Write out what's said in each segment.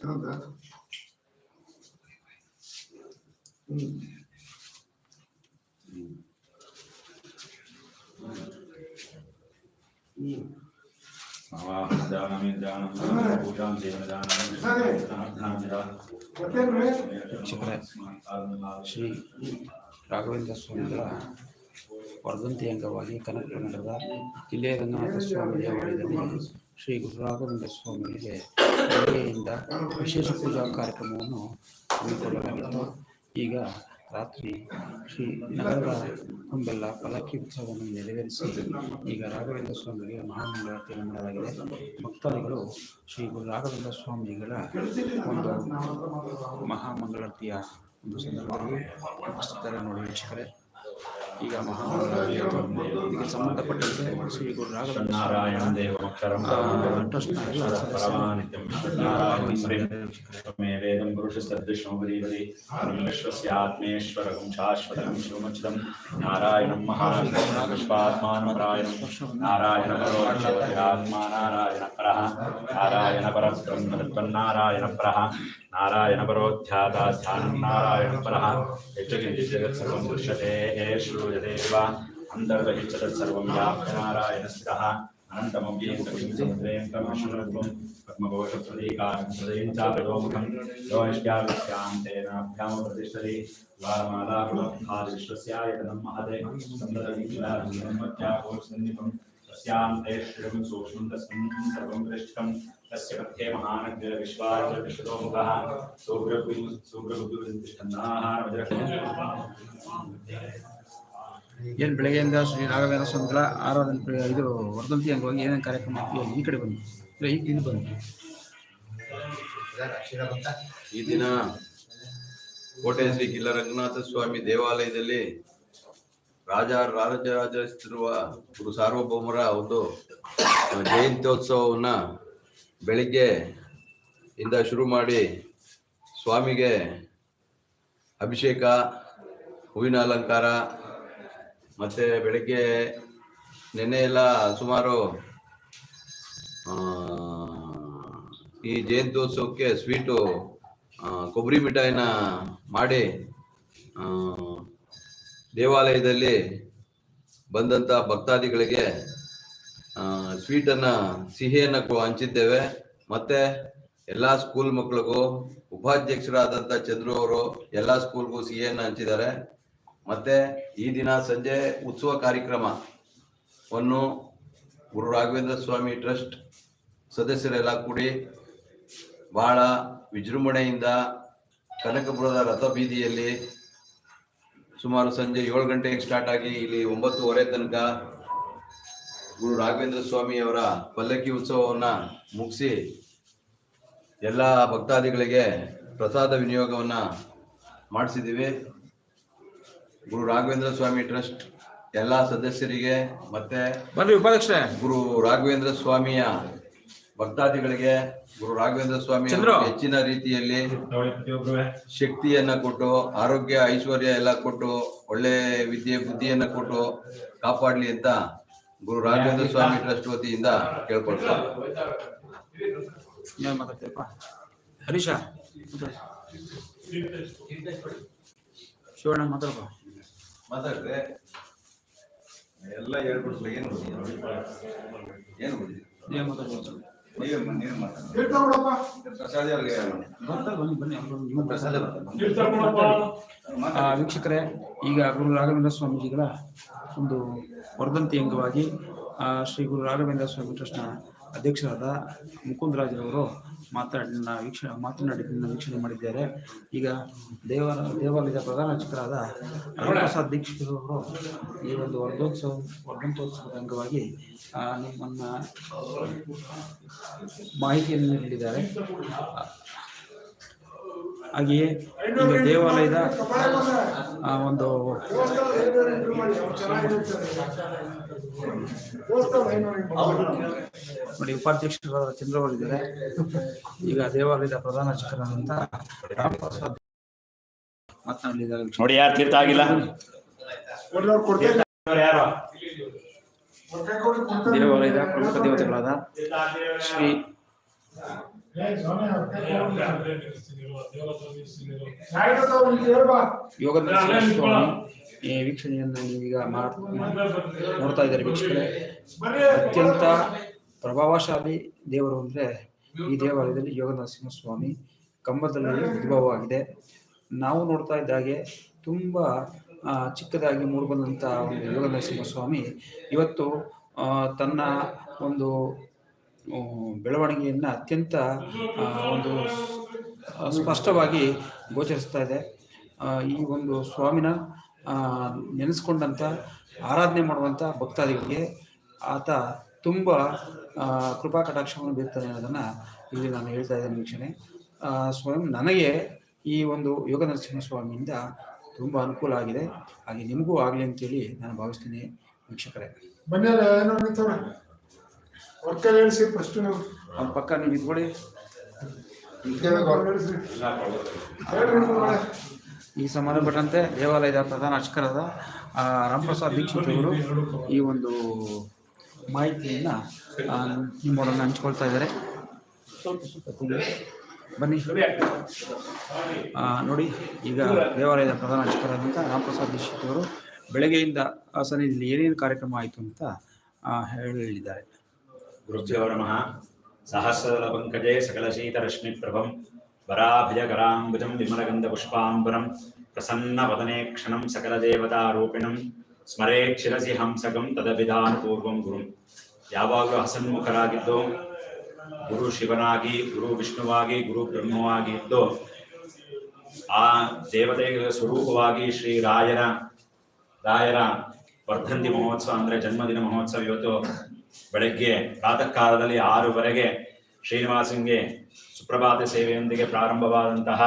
ಹೌದಾ ಹ್ಮ್ ಹ್ಮ್ ಶಿಖರ ಶ್ರೀ ರಾಘವೇಂದ್ರ ಸ್ವಾಮಿಗಳ ವರ್ಧಂತಿ ಅಂಗವಾಗಿ ಕನಕಪುರ ಕಿಲ್ಲೆ ರಂಗನಾಥ ಸ್ವಾಮಿ ದೇವಾಲಯದಲ್ಲಿ ಶ್ರೀ ಗುರುರಾಘವೇಂದ್ರ ಸ್ವಾಮಿಗೆ ಬೆಳಗ್ಗೆಯಿಂದ ವಿಶೇಷ ಪೂಜಾ ಕಾರ್ಯಕ್ರಮವನ್ನು ಹಮ್ಮಿಕೊಳ್ಳಲಾಗಿತ್ತು. ಈಗ ರಾತ್ರಿ ಶ್ರೀ ನಗರದ ತುಂಬೆಲ್ಲ ಪಲಕ್ಕಿ ಉತ್ಸವವನ್ನು ನೆರವೇರಿಸಿ ಈಗ ರಾಘವೇಂದ್ರ ಸ್ವಾಮಿಗೆ ಮಹಾಮಂಗಳಾರತಿಯನ್ನು ಮಾಡಲಾಗಿದೆ. ಭಕ್ತಾದಿಗಳು ಶ್ರೀ ಗುರು ರಾಘವೇಂದ್ರ ಸ್ವಾಮಿಗಳ ಒಂದು ಮಹಾಮಂಗಳಾರತಿಯ ಒಂದು ಸಂದರ್ಭದಲ್ಲಿ ನೋಡಿ ವೀಕ್ಷಕರೇ. ಈಗ ಮಹಾಮಂಡಲಕ್ಕೆ ಸಂಬಂಧಪಟ್ಟಂತೆ ಶ್ರೀ ಗುರು ರಾಘವೇಂದ್ರ ನಾರಾಯಣ ದೇವಕ್ಷರಂ ಟ್ರಸ್ಟ್ ಪರಮಾನಿತ್ಯಂ ಶ್ರೀ ವೇದಂ ಪುರುಷ ಸದೃಶಂ ವರಿವರಿ ಪರಮೇಶ್ವರಸ್ಯ ಆತ್ಮೇಶ್ವರಂ ಶಾಶ್ವತಂ ಶಿವಮಚ್ಚಿದಂ ನಾರಾಯಣಂ ಮಹಾತ್ಮಾನಮರಾಯಣಂ ನಾರಾಯಣ ಪರೋಕ್ಷಾತ್ಮ ನಾರಾಯಣ ಪರಃ ನಾರಾಯಣ ಪರಬ್ರಹ್ಮ ತನ್ನಾರಾಯಣ ಪರಃ ನಾರಾಯಣ ಪರೋಧ್ಯಾತ ಸ್ಥಾನ ನಾರಾಯಣ ಪರಃ ಹೆಚ್ಚು ಕಿಂಚಿತ್ ಜಗತ್ ಸರ್ವಂ ದೃಶ್ಯತೆ ಶ್ರೂಯ व्याप्य नारायणस्थितः अनन्तमव्येन्द्रं परमेश्वरत्वं पद्मघोषप्रतीकारं सदैं चापदोमुखं योनिष्ठ्याविश्यान्तेनाभ्यां प्रतिष्ठते वारमालापुरत्थादिविश्वस्यायतनं महते सन्दतवीक्षासन्निपं तस्यां ते श्रियं सूक्ष्मं तस्मिन् सर्वं दृष्टं तस्य पथ्ये महानग्रविश्वाय विशदोमुखः सुब्रहु सुब्रहुद्रष्टन्नाः ಏನು ಬೆಳಗ್ಗೆಯಿಂದ ಶ್ರೀ ರಾಘವೇಂದ್ರ ಸ್ವಾಮಿಗಳ ಆರಾಧನೆ ಇದು ವರ್ಧಂತಿ ಅಂಗವಾಗಿ ಏನೇನು ಕಾರ್ಯಕ್ರಮ ಮಾಡ್ತೀವಿ ಈ ಕಡೆ ಬಂದು ಇಲ್ಲ ಈಗ ಇಲ್ಲಿ ಬಂದು ಈ ದಿನ ಕೋಟೆ ಶ್ರೀ ಕಿಲ್ಲ ರಂಗನಾಥ ಸ್ವಾಮಿ ದೇವಾಲಯದಲ್ಲಿ ರಾಜ ರಾಜರಾಜರಿಸುತ್ತಿರುವ ಗುರು ಸಾರ್ವಭೌಮರ ಒಂದು ಜಯಂತ್ಯೋತ್ಸವವನ್ನ ಬೆಳಿಗ್ಗೆ ಇಂದ ಶುರು ಮಾಡಿ ಸ್ವಾಮಿಗೆ ಅಭಿಷೇಕ, ಹೂವಿನ ಅಲಂಕಾರ ಮತ್ತೆ ಬೆಳಿಗ್ಗೆ ನಿನ್ನೆ ಎಲ್ಲ ಸುಮಾರು ಈ ಜಯಂತ್ಯೋತ್ಸವಕ್ಕೆ ಸ್ವೀಟು ಕೊಬ್ಬರಿ ಮಿಠಾಯಿನ ಮಾಡಿ ದೇವಾಲಯದಲ್ಲಿ ಬಂದಂತ ಭಕ್ತಾದಿಗಳಿಗೆ ಸ್ವೀಟನ್ನು, ಸಿಹಿಯನ್ನು ಹಂಚಿದ್ದೇವೆ. ಮತ್ತೆ ಎಲ್ಲಾ ಸ್ಕೂಲ್ ಮಕ್ಕಳಿಗೂ ಉಪಾಧ್ಯಕ್ಷರಾದಂತ ಚಂದ್ರು ಅವರು ಎಲ್ಲಾ ಸ್ಕೂಲ್ಗೂ ಸಿಹಿಯನ್ನು ಹಂಚಿದ್ದಾರೆ. ಮತ್ತೆ ಈ ದಿನ ಸಂಜೆ ಉತ್ಸವ ಕಾರ್ಯಕ್ರಮವನ್ನು ಗುರು ರಾಘವೇಂದ್ರ ಸ್ವಾಮಿ ಟ್ರಸ್ಟ್ ಸದಸ್ಯರೆಲ್ಲ ಕೂಡಿ ಬಹಳ ವಿಜೃಂಭಣೆಯಿಂದ ಕನಕಪುರದ ರಥಬೀದಿಯಲ್ಲಿ ಸುಮಾರು ಸಂಜೆ ಏಳು ಗಂಟೆಗೆ ಸ್ಟಾರ್ಟ್ ಆಗಿ ಇಲ್ಲಿ ಒಂಬತ್ತುವರೆ ತನಕ ಗುರು ರಾಘವೇಂದ್ರ ಸ್ವಾಮಿಯವರ ಪಲ್ಲಕ್ಕಿ ಉತ್ಸವವನ್ನು ಮುಗಿಸಿ ಎಲ್ಲ ಭಕ್ತಾದಿಗಳಿಗೆ ಪ್ರಸಾದ ವಿನಿಯೋಗವನ್ನು ಮಾಡಿಸಿದ್ದೀವಿ. ಗುರು ರಾಘವೇಂದ್ರ ಸ್ವಾಮಿ ಟ್ರಸ್ಟ್ ಎಲ್ಲ ಸದಸ್ಯರಿಗೆ ಮತ್ತೆ ಬನ್ನಿ ಉಪಾಧ್ಯಕ್ಷ ಗುರು ರಾಘವೇಂದ್ರ ಸ್ವಾಮಿಯ ಭಕ್ತಾದಿಗಳಿಗೆ ಗುರು ರಾಘವೇಂದ್ರ ಸ್ವಾಮಿ. ಹೆಚ್ಚಿನ ರೀತಿಯಲ್ಲಿ ಶಕ್ತಿಯನ್ನ ಕೊಟ್ಟು ಆರೋಗ್ಯ ಐಶ್ವರ್ಯ ಎಲ್ಲ ಕೊಟ್ಟು ಒಳ್ಳೆ ವಿದ್ಯೆ ಬುದ್ಧಿಯನ್ನ ಕೊಟ್ಟು ಕಾಪಾಡ್ಲಿ ಅಂತ ಗುರು ರಾಘವೇಂದ್ರ ಸ್ವಾಮಿ ಟ್ರಸ್ಟ್ ವತಿಯಿಂದ ಕೇಳ್ಕೊಳ್ತಾರೆ ಹರೀಶ ಮಾತಾಡು. ಶಿವಣ್ಣ ಮಾತಾಡಪ್ಪ. ಮಾತಾಡ್ರೆ ಎಲ್ಲ ಹೇಳ್ಬಿಟ್ಟು ಏನು ಏನು ನೀವೇ ಪ್ರಸಾದ ವೀಕ್ಷಕರೇ ಈಗ ಗುರು ರಾಘವೇಂದ್ರ ಸ್ವಾಮೀಜಿಗಳ ಒಂದು ವರ್ಧಂತಿ ಅಂಗವಾಗಿ ಆ, ಶ್ರೀ ಗುರು ರಾಘವೇಂದ್ರ ಸ್ವಾಮಿ ಟ್ರಸ್ಟ್ನ ಅಧ್ಯಕ್ಷರಾದ ಮುಕುಂದರಾಜರವರು ಮಾತಾಡಿ ವೀಕ್ಷಣೆ ಮಾತನಾಡಿದ್ದನ್ನು ವೀಕ್ಷಣೆ ಮಾಡಿದ್ದಾರೆ. ಈಗ ದೇವರ, ದೇವಾಲಯದ ಪ್ರಧಾನ ಅರ್ಚಕರಾದ ಹರಿಪ್ರಸಾದ್ ದೀಕ್ಷಿತರವರು ಈ ಒಂದು ವರ್ಧೋತ್ಸವ, ವರ್ಧಂತೋತ್ಸವದ ಅಂಗವಾಗಿ ನಿಮ್ಮನ್ನು ಮಾಹಿತಿಯನ್ನು ನೀಡಿದ್ದಾರೆ. ಹಾಗೆಯೇ ಈಗ ದೇವಾಲಯದ ಒಂದು ನೋಡಿ ಉಪಾಧ್ಯಕ್ಷರಾದ ಚಂದ್ರವರು ಇದ್ದಾರೆ. ಈಗ ದೇವಾಲಯದ ಪ್ರಧಾನ ಅರ್ಚಕರಾದಂತ ಮಾತನಾಡಲಿದ್ದಾರೆ ನೋಡಿ ಯಾರು ತೀರ್ಥ ಆಗಿಲ್ಲ. ದೇವಾಲಯದ ಪ್ರಮುಖ ದೇವತೆಗಳಾದ ಶ್ರೀ ಯೋಗ ವೀಕ್ಷಣೆಯನ್ನು ಈಗ ನೋಡ್ತಾ ಇದ್ದಾರೆ ವೀಕ್ಷಕರೇ. ಅತ್ಯಂತ ಪ್ರಭಾವಶಾಲಿ ದೇವರು ಅಂದ್ರೆ ಈ ದೇವಾಲಯದಲ್ಲಿ ಯೋಗ ನರಸಿಂಹ ಸ್ವಾಮಿ ಕಂಬದಲ್ಲಿ ಉದ್ಭವವಾಗಿದೆ ನಾವು ನೋಡ್ತಾ ಇದ್ದ ಹಾಗೆ ತುಂಬಾ ಚಿಕ್ಕದಾಗಿ ಮೂಡಿಬಂದಂತ ಒಂದು ಯೋಗ ನರಸಿಂಹ ಸ್ವಾಮಿ ಇವತ್ತು ತನ್ನ ಒಂದು ಬೆಳವಣಿಗೆಯನ್ನು ಅತ್ಯಂತ ಒಂದು ಸ್ಪಷ್ಟವಾಗಿ ಗೋಚರಿಸ್ತಾ ಇದೆ. ಈ ಒಂದು ಸ್ವಾಮಿನ ನೆನೆಸ್ಕೊಂಡಂತ ಆರಾಧನೆ ಮಾಡುವಂತ ಭಕ್ತಾದಿಗಳಿಗೆ ಆತ ತುಂಬ ಕೃಪಾ ಕಟಾಕ್ಷವನ್ನು ಬೀರ್ತಾನೆ ಅನ್ನೋದನ್ನ ಇಲ್ಲಿ ನಾನು ಹೇಳ್ತಾ ಇದ್ದೇನೆ ವೀಕ್ಷಣೆ. ಸ್ವಯಂ ನನಗೆ ಈ ಒಂದು ಯೋಗ ನರಸಿಂಹಸ್ವಾಮಿಯಿಂದ ತುಂಬ ಅನುಕೂಲ ಆಗಿದೆ. ಹಾಗೆ ನಿಮಗೂ ಆಗಲಿ ಅಂತೇಳಿ ನಾನು ಭಾವಿಸ್ತೀನಿ ವೀಕ್ಷಕರೇ. ಪಕ್ಕ ನೀವು ಇದ್ಕೊಳ್ಳಿ. ಈ ಸಂಬಂಧಪಟ್ಟಂತೆ ದೇವಾಲಯದ ಪ್ರಧಾನ ಅರ್ಚಕರಾದ ರಾಮಪ್ರಸಾದ್ ದೀಕ್ಷಿತ್ ಅವರು ಈ ಒಂದು ಮಾಹಿತಿಯನ್ನು ನಿಮ್ಮೊಡನೆ ಹಂಚ್ಕೊಳ್ತಾ ಇದ್ದಾರೆ. ಬನ್ನಿ. ನೋಡಿ, ಈಗ ದೇವಾಲಯದ ಪ್ರಧಾನ ಅರ್ಚಕರಾದಂಥ ರಾಮಪ್ರಸಾದ್ ದೀಕ್ಷಿತ್ ಅವರು ಬೆಳಗ್ಗೆಯಿಂದ ಸನ್ನಿಧಿಯಲ್ಲಿ ಏನೇನು ಕಾರ್ಯಕ್ರಮ ಆಯಿತು ಅಂತ ಹೇಳಿದ್ದಾರೆ. ಗುರುಭ್ಯೋ ನಮಃ. ಸಹಸ್ರದಳ ಪಂಕಜೇ ಸಕಲಶೀತರಶ್ಮಿಪ್ರಭಂ ವರಾಭಯಕರಾಂಬುಜಂ ಪ್ರಸನ್ನ ವದನೆ ಕ್ಷಣಂ ಸಕಲದೇವತಾರೂಪಿಣಂ. ಸ್ಮರೇ ಕ್ಷಿರಸಿ ಹಂಸಕಂ ತದಭಿಧಾನಪೂರ್ವಂ ಗುರುಂ. ಯಾವಾಗಲೂ ಹಸನ್ಮುಖರಾಗಿದ್ದು, ಗುರು ಶಿವನಾಗಿ, ಗುರು ವಿಷ್ಣುವಾಗಿ, ಗುರು ಬ್ರಹ್ಮವಾಗಿ ಇದ್ದೋ, ಆ ದೇವತೆಗಳ ಸ್ವರೂಪವಾಗಿ ಶ್ರೀ ರಾಯರ ರಾಯರ ವರ್ಧಂತಿ ಮಹೋತ್ಸವ ಅಂದ್ರೆ ಜನ್ಮದಿನ ಮಹೋತ್ಸವ ಇವತ್ತು ಬೆಳಗ್ಗೆ ಪ್ರಾತಃ ಕಾಲದಲ್ಲಿ ಆರೂವರೆಗೆ ಶ್ರೀನಿವಾಸಂಗೆ ಸುಪ್ರಭಾತ ಸೇವೆಯೊಂದಿಗೆ ಪ್ರಾರಂಭವಾದಂತಹ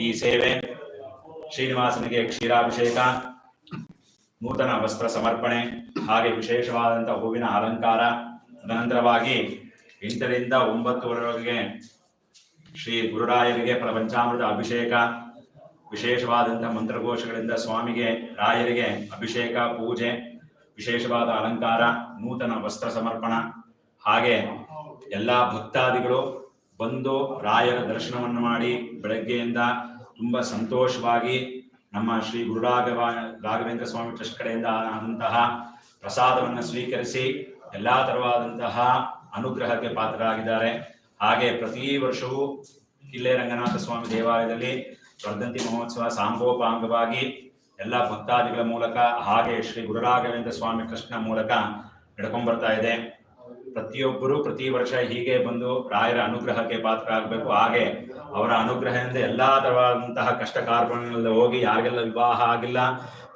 ಈ ಸೇವೆ. ಶ್ರೀನಿವಾಸನಿಗೆ ಕ್ಷೀರಾಭಿಷೇಕ ನೂತನ ವಸ್ತ್ರ ಸಮರ್ಪಣೆ, ಹಾಗೆ ವಿಶೇಷವಾದಂತಹ ಹೂವಿನ ಅಲಂಕಾರ. ತದನಂತರವಾಗಿ ಎಂಟರಿಂದ ಒಂಬತ್ತುವರೆಗೆ ಶ್ರೀ ಗುರುರಾಯರಿಗೆ ಪ್ರಪಂಚಾಮೃತ ಅಭಿಷೇಕ ವಿಶೇಷವಾದಂತಹ ಮಂತ್ರಘೋಷಗಳಿಂದ ಸ್ವಾಮಿಗೆ, ರಾಯರಿಗೆ ಅಭಿಷೇಕ, ಪೂಜೆ, ವಿಶೇಷವಾದ ಅಲಂಕಾರ, ನೂತನ ವಸ್ತ್ರ ಸಮರ್ಪಣ. ಹಾಗೆ ಎಲ್ಲ ಭಕ್ತಾದಿಗಳು ಬಂದು ರಾಯರ ದರ್ಶನವನ್ನು ಮಾಡಿ ಬೆಳಗ್ಗೆಯಿಂದ ತುಂಬಾ ಸಂತೋಷವಾಗಿ ನಮ್ಮ ಶ್ರೀ ಗುರುರಾಘವ ರಾಘವೇಂದ್ರ ಸ್ವಾಮಿ ಟ್ರಸ್ಟ್ ಕಡೆಯಿಂದ ಆದಂತಹ ಪ್ರಸಾದವನ್ನು ಸ್ವೀಕರಿಸಿ ಎಲ್ಲ ತರವಾದಂತಹ ಅನುಗ್ರಹಕ್ಕೆ ಪಾತ್ರರಾಗಿದ್ದಾರೆ. ಹಾಗೆ ಪ್ರತಿ ವರ್ಷವೂ ಕಿಲ್ಲೆ ರಂಗನಾಥ ಸ್ವಾಮಿ ದೇವಾಲಯದಲ್ಲಿ ವರ್ಧಂತಿ ಮಹೋತ್ಸವ ಸಾಂಗೋಪಾಂಗವಾಗಿ ಎಲ್ಲ ಭಕ್ತಾದಿಗಳ ಮೂಲಕ ಹಾಗೆ ಶ್ರೀ ಗುರುರಾಘವೇಂದ್ರ ಸ್ವಾಮಿ ಟ್ರಸ್ಟ್ನ ಮೂಲಕ ನಡ್ಕೊಂಡ್ಬರ್ತಾ ಇದೆ. ಪ್ರತಿಯೊಬ್ಬರು ಪ್ರತಿ ವರ್ಷ ಹೀಗೆ ಬಂದು ರಾಯರ ಅನುಗ್ರಹಕ್ಕೆ ಪಾತ್ರ ಆಗಬೇಕು ಹಾಗೆ ಅವರ ಅನುಗ್ರಹದಿಂದ ಎಲ್ಲಾ ತರವಾದಂತಹ ಕಷ್ಟ ಕಾರ್ಪಣ್ಯಗಳಲ್ಲಿ ಹೋಗಿ ಯಾರಿಗೆಲ್ಲ ವಿವಾಹ ಆಗಿಲ್ಲ,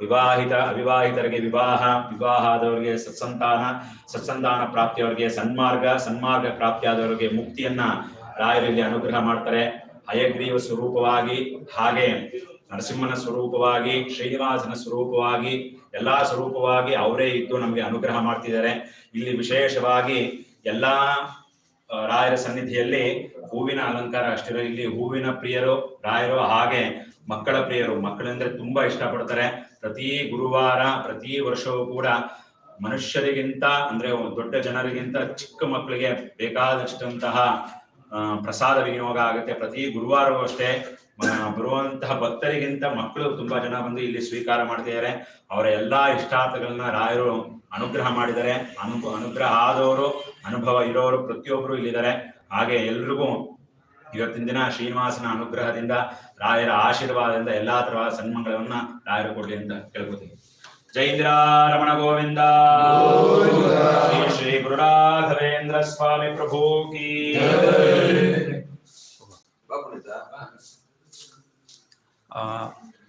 ವಿವಾಹಿತ, ಅವಿವಾಹಿತರಿಗೆ ವಿವಾಹ ವಿವಾಹ ಆದವರಿಗೆ ಸತ್ಸಂತಾನ ಸತ್ಸಂತಾನ ಪ್ರಾಪ್ತಿಯವರಿಗೆ ಸನ್ಮಾರ್ಗ ಸನ್ಮಾರ್ಗ ಪ್ರಾಪ್ತಿಯಾದವರಿಗೆ ಮುಕ್ತಿಯನ್ನ ರಾಯರಲ್ಲಿ ಅನುಗ್ರಹ ಮಾಡ್ತಾರೆ. ಹಯಗ್ರೀವ ಸ್ವರೂಪವಾಗಿ ಹಾಗೆ ನರಸಿಂಹನ ಸ್ವರೂಪವಾಗಿ, ಶ್ರೀನಿವಾಸನ ಸ್ವರೂಪವಾಗಿ, ಎಲ್ಲಾ ಸ್ವರೂಪವಾಗಿ ಅವರೇ ಇದ್ದು ನಮಗೆ ಅನುಗ್ರಹ ಮಾಡ್ತಿದ್ದಾರೆ. ಇಲ್ಲಿ ವಿಶೇಷವಾಗಿ ಎಲ್ಲಾ ರಾಯರ ಸನ್ನಿಧಿಯಲ್ಲಿ ಹೂವಿನ ಅಲಂಕಾರ ಅಷ್ಟಿರೋ ಇಲ್ಲಿ ಹೂವಿನ ಪ್ರಿಯರು, ರಾಯರು ಹಾಗೆ ಮಕ್ಕಳ ಪ್ರಿಯರು, ಮಕ್ಕಳಂದ್ರೆ ತುಂಬಾ ಇಷ್ಟಪಡ್ತಾರೆ. ಪ್ರತಿ ಗುರುವಾರ, ಪ್ರತಿ ವರ್ಷವೂ ಕೂಡ ಮನುಷ್ಯರಿಗಿಂತ ಅಂದ್ರೆ ದೊಡ್ಡ ಜನರಿಗಿಂತ ಚಿಕ್ಕ ಮಕ್ಕಳಿಗೆ ಬೇಕಾದಷ್ಟಂತಹ ಪ್ರಸಾದ ವಿನಿಯೋಗ ಆಗುತ್ತೆ. ಪ್ರತಿ ಗುರುವಾರವೂ ಅಷ್ಟೇ ಬರುವಂತಹ ಭಕ್ತರಿಗಿಂತ ಮಕ್ಕಳು ತುಂಬಾ ಜನ ಬಂದು ಇಲ್ಲಿ ಸ್ವೀಕಾರ ಮಾಡ್ತಿದ್ದಾರೆ ಅವರ ಎಲ್ಲಾ ಇಷ್ಟಾರ್ಥಗಳನ್ನ ರಾಯರು ಅನುಗ್ರಹ ಮಾಡಿದ್ದಾರೆ. ಅನು ಅನುಗ್ರಹ ಆದವರು ಅನುಭವ ಇರೋರು ಪ್ರತಿಯೊಬ್ಬರು ಇಲ್ಲಿದ್ದಾರೆ. ಹಾಗೆ ಎಲ್ರಿಗೂ ಇವತ್ತಿನ ದಿನ ಶ್ರೀನಿವಾಸನ ಅನುಗ್ರಹದಿಂದ ರಾಯರ ಆಶೀರ್ವಾದದಿಂದ ಎಲ್ಲಾ ತರವಾದ ಸನ್ಮಂಗಳವನ್ನ ರಾಯರು ಕೊಡ್ಲಿ ಅಂತ ಕೇಳ್ಕೊತೀನಿ. ಜೈಂದ್ರ ರಮಣ ಗೋವಿಂದ. ಶ್ರೀ ಶ್ರೀ ಗುರುರಾಘವೇಂದ್ರ ಸ್ವಾಮಿ ಪ್ರಭು ಕೀ.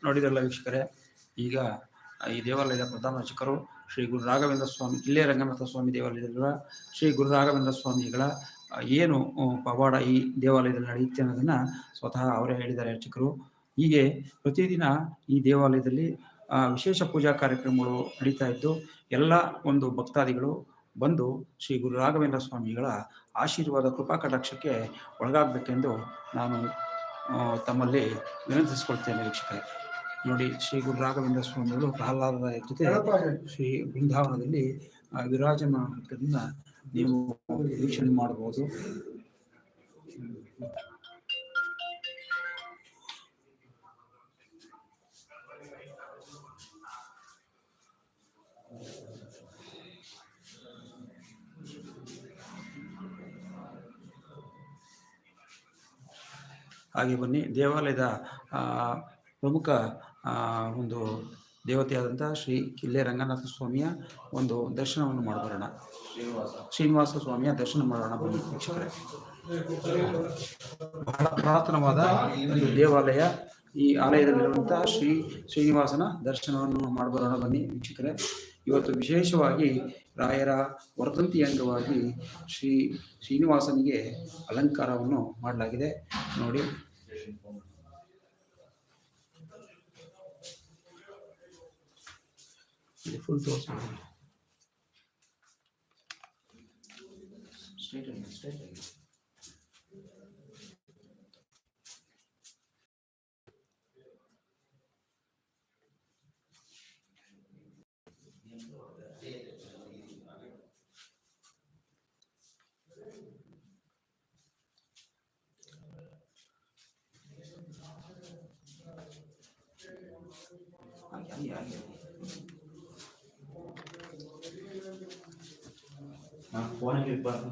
ನೋಡಿದ್ರಲ್ಲ ವೀಕ್ಷಕರೇ, ಈಗ ಈ ದೇವಾಲಯದ ಪ್ರಧಾನ ಅರ್ಚಕರು ಶ್ರೀ ಗುರು ರಾಘವೇಂದ್ರ ಸ್ವಾಮಿ, ಇಲ್ಲೇ ರಂಗನಾಥ ಸ್ವಾಮಿ ದೇವಾಲಯದಲ್ಲಿರುವ ಶ್ರೀ ಗುರು ರಾಘವೇಂದ್ರ ಸ್ವಾಮಿಗಳ ಏನು ಪವಾಡ ಈ ದೇವಾಲಯದಲ್ಲಿ ನಡೆಯುತ್ತೆ ಅನ್ನೋದನ್ನು ಸ್ವತಃ ಅವರೇ ಹೇಳಿದ್ದಾರೆ ಅರ್ಚಕರು. ಹೀಗೆ ಪ್ರತಿದಿನ ಈ ದೇವಾಲಯದಲ್ಲಿ ವಿಶೇಷ ಪೂಜಾ ಕಾರ್ಯಕ್ರಮಗಳು ನಡೀತಾ ಇದ್ದು, ಎಲ್ಲ ಒಂದು ಭಕ್ತಾದಿಗಳು ಬಂದು ಶ್ರೀ ಗುರು ರಾಘವೇಂದ್ರ ಸ್ವಾಮಿಗಳ ಆಶೀರ್ವಾದ ಕೃಪಾ ಕಟಾಕ್ಷಕ್ಕೆ ಒಳಗಾಗಬೇಕೆಂದು ನಾನು ತಮ್ಮಲ್ಲಿ ವಿನಂತಿಸಿಕೊಳ್ತೇನೆ ವೀಕ್ಷಕರೇ. ನೋಡಿ, ಶ್ರೀ ಗುರು ರಾಘವೇಂದ್ರ ಸ್ವಾಮಿಗಳು ಪ್ರಹ್ಲಾದರ ಜೊತೆ ಶ್ರೀ ಬೃಂದಾವನದಲ್ಲಿ ವಿರಾಜಮಾನದಿಂದ ನೀವು ವೀಕ್ಷಣೆ ಮಾಡಬಹುದು. ಹಾಗೆ ಬನ್ನಿ. ದೇವಾಲಯದ ಪ್ರಮುಖ ಒಂದು ದೇವತೆಯಾದಂಥ ಶ್ರೀ ಕಿಲ್ಲೆ ರಂಗನಾಥ ಸ್ವಾಮಿಯ ಒಂದು ದರ್ಶನವನ್ನು ಮಾಡಬರೋಣ. ಶ್ರೀನಿವಾಸ ಸ್ವಾಮಿಯ ದರ್ಶನ ಮಾಡೋಣ ಬನ್ನಿ ವೀಕ್ಷಕರೇ. ಬಹಳ ಪುರಾತನವಾದ ಒಂದು ದೇವಾಲಯ. ಈ ಆಲಯದಲ್ಲಿರುವಂತಹ ಶ್ರೀ ಶ್ರೀನಿವಾಸನ ದರ್ಶನವನ್ನು ಮಾಡಬರೋಣ ಬನ್ನಿ ವೀಕ್ಷಕರೇ. ಇವತ್ತು ವಿಶೇಷವಾಗಿ ರಾಯರ ವರ್ಧಂತಿ ಅಂಗವಾಗಿ ಶ್ರೀ ಶ್ರೀನಿವಾಸನಿಗೆ ಅಲಂಕಾರವನ್ನು ಮಾಡಲಾಗಿದೆ. ನೋಡಿ. ಫುಲ್ ಸ್ಟೇಟ್ ಸ್ಟೇಟ್ ಆಗಿ ಸ್ಟ್ರೈಟ್ ಆಗಿ. one hundred but